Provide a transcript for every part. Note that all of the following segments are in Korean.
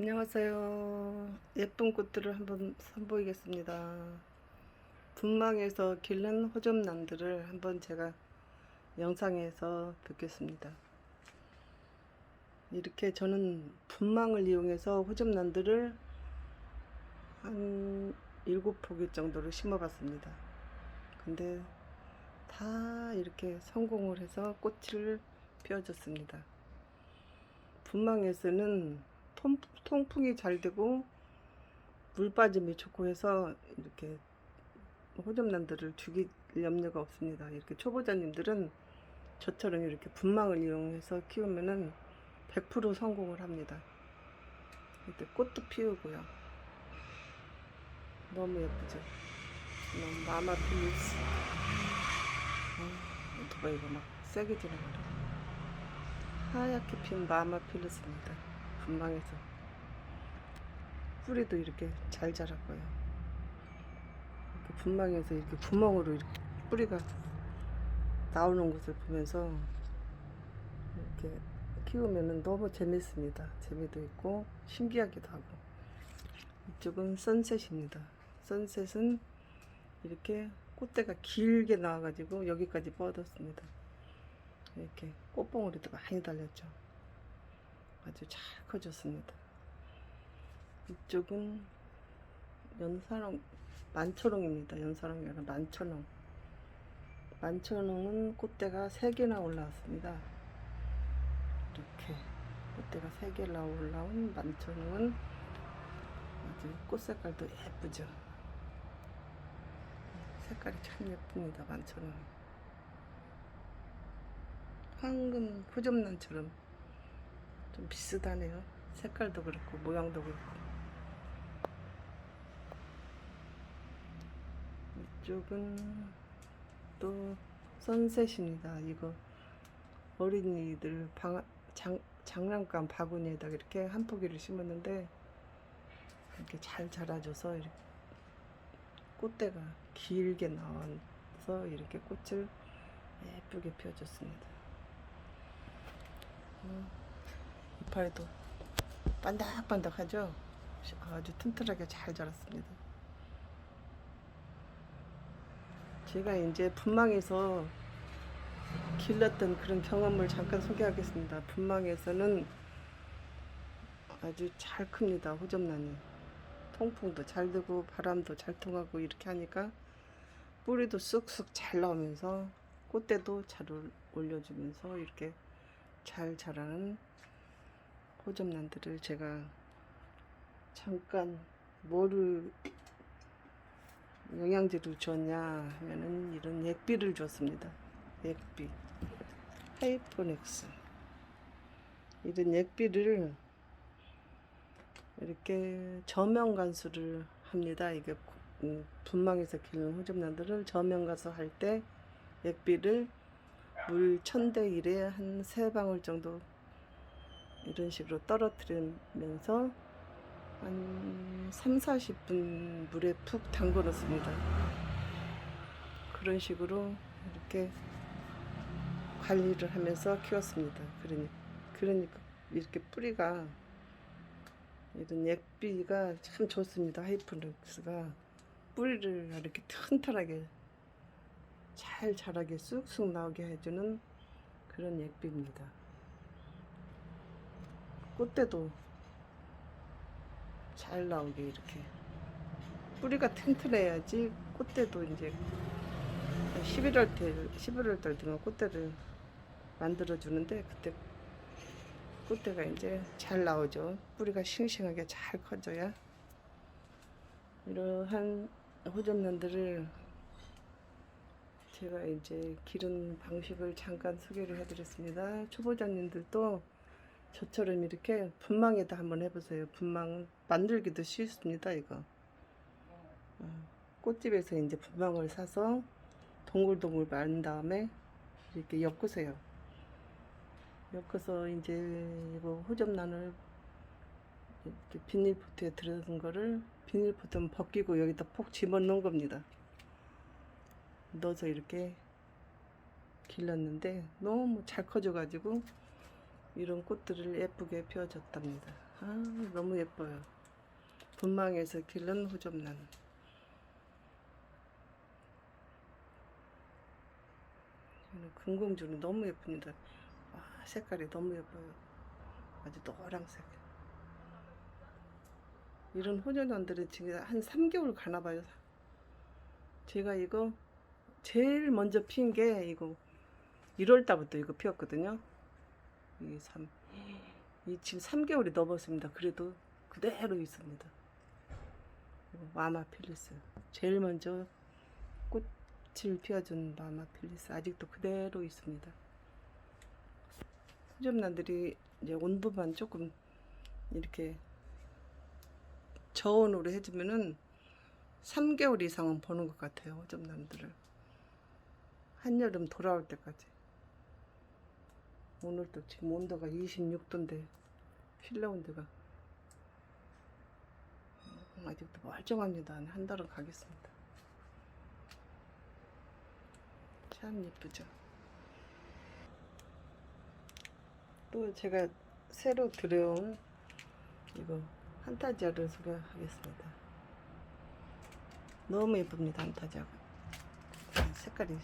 안녕하세요. 예쁜 꽃들을 한번 선보이겠습니다. 분망에서 기른 호접란들을 한번 제가 영상에서 뵙겠습니다. 이렇게 저는 분망을 이용해서 호접란들을 한 일곱 포기 정도를 심어봤습니다. 근데 다 이렇게 성공을 해서 꽃을 피워줬습니다. 분망에서는 통, 통풍이 잘 되고 물 빠짐이 좋고 해서 이렇게 호접란들을 죽일 염려가 없습니다. 이렇게 초보자님들은 저처럼 이렇게 분망을 이용해서 키우면은 100% 성공을 합니다. 이때 꽃도 피우고요. 너무 예쁘죠? 너무 마마 필리스. 아, 오토바이가 막 세게 지나가네. 하얗게 핀 마마 필리스입니다. 분망에서 뿌리도 이렇게 잘 자랐고요. 이렇게 분망에서 이렇게 구멍으로 이렇게 뿌리가 나오는 것을 보면서 이렇게 키우면은 너무 재밌습니다. 재미도 있고 신기하기도 하고 이쪽은 선셋입니다. 선셋은 이렇게 꽃대가 길게 나와가지고 여기까지 뻗었습니다. 이렇게 꽃봉오리도 많이 달렸죠. 아주 잘 커졌습니다. 이쪽은 연사롱, 만초롱입니다. 연사롱이 아니라 만초롱. 만초롱은 꽃대가 3개나 올라왔습니다. 이렇게 꽃대가 3개나 올라온 만초롱은 아주 꽃 색깔도 예쁘죠. 색깔이 참 예쁩니다. 만초롱. 황금 호접란처럼 좀 비슷하네요. 색깔도 그렇고 모양도 그렇고. 이쪽은 또 선셋입니다. 이거 어린이들 방, 장, 장난감 바구니에다 이렇게 한 포기를 심었는데 이렇게 잘 자라줘서 이렇게 꽃대가 길게 나와서 이렇게 꽃을 예쁘게 피워줬습니다. 음, 이파리도 반짝반짝하죠? 아주 튼튼하게 잘 자랐습니다. 제가 이제 분망에서 길렀던 그런 경험을 잠깐 소개하겠습니다. 분망에서는 아주 잘 큽니다. 호접란이. 통풍도 잘 되고 바람도 잘 통하고 이렇게 하니까 뿌리도 쑥쑥 잘 나오면서 꽃대도 잘 올- 올려주면서 이렇게 잘 자라는 호접란들을 제가 잠깐 뭐를 영양제를 줬냐 하면은 이런 액비를 줬습니다. 액비 하이포넥스 이런 액비를 이렇게 저명 간수를 합니다. 이게 음, 분망에서 기르는 호접란들을 저명 간수 할때 액비를 물 1000대 1에 한세 방울 정도 이런 식으로 떨어뜨리면서 한 3, 40분 물에 푹 담궈 놓습니다. 그런 식으로 이렇게 관리를 하면서 키웠습니다. 그러니, 그러니까 이렇게 뿌리가 이런 액비가 참 좋습니다. 하이프렉스가 뿌리를 이렇게 튼튼하게 잘 자라게 쑥쑥 나오게 해주는 그런 액비입니다. 꽃대도 잘 나오게 이렇게 뿌리가 튼튼해야지 꽃대도 이제 11월 달 11월 달 되면 꽃대를 만들어 주는데 그때 꽃대가 이제 잘 나오죠. 뿌리가 싱싱하게 잘 커져야 이러한 호접란들을 제가 이제 기른 방식을 잠깐 소개를 해드렸습니다. 초보자님들도 저처럼 이렇게 분망에다 한번 해보세요. 분망 만들기도 쉽습니다. 이거 어, 꽃집에서 이제 분망을 사서 동글동글 마른 다음에 이렇게 엮으세요. 엮어서 이제 이거 호접란을 이렇게 비닐포트에 들어선 거를 비닐포트 벗기고 여기다 폭 집어넣은 겁니다. 넣어서 이렇게 길렀는데 너무 잘 커져가지고 이런 꽃들을 예쁘게 피워줬답니다. 아, 너무 예뻐요. 분망에서 기른 호접란. 금공주는 너무 예쁩니다. 아, 색깔이 너무 예뻐요. 아주 노란색. 이런 호접란들은 지금 한 3개월 가나 봐요. 제가 이거 제일 먼저 핀 게 이거 1월 달부터 이거 피었거든요. 이 3, 이 지금 3개월이 넘었습니다. 그래도 그대로 있습니다. 이거 마마 필리스. 제일 먼저 꽃을 피워준 마마 필리스. 아직도 그대로 있습니다. 수점란들이 이제 온도만 조금 이렇게 저온으로 해주면은 3개월 이상은 보는 것 같아요. 호접란들을. 한여름 돌아올 때까지. 오늘도 지금 온도가 26도인데 실내 온도가 음, 아직도 멀쩡합니다. 한 달은 가겠습니다. 참 예쁘죠. 또 제가 새로 들여온 이거 한타지아를 소개하겠습니다. 너무 예쁩니다. 한타지아가 색깔이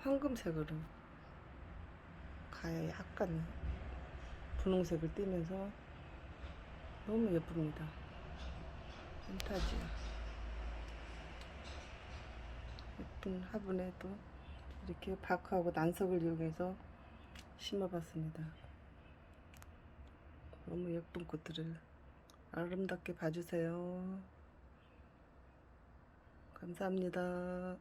황금색으로 가에 약간 분홍색을 띠면서 너무 예쁩니다. 판타지요. 예쁜 화분에 도 이렇게 바크하고 난석을 이용해서 심어봤습니다. 너무 예쁜 꽃들을 아름답게 봐주세요. 감사합니다.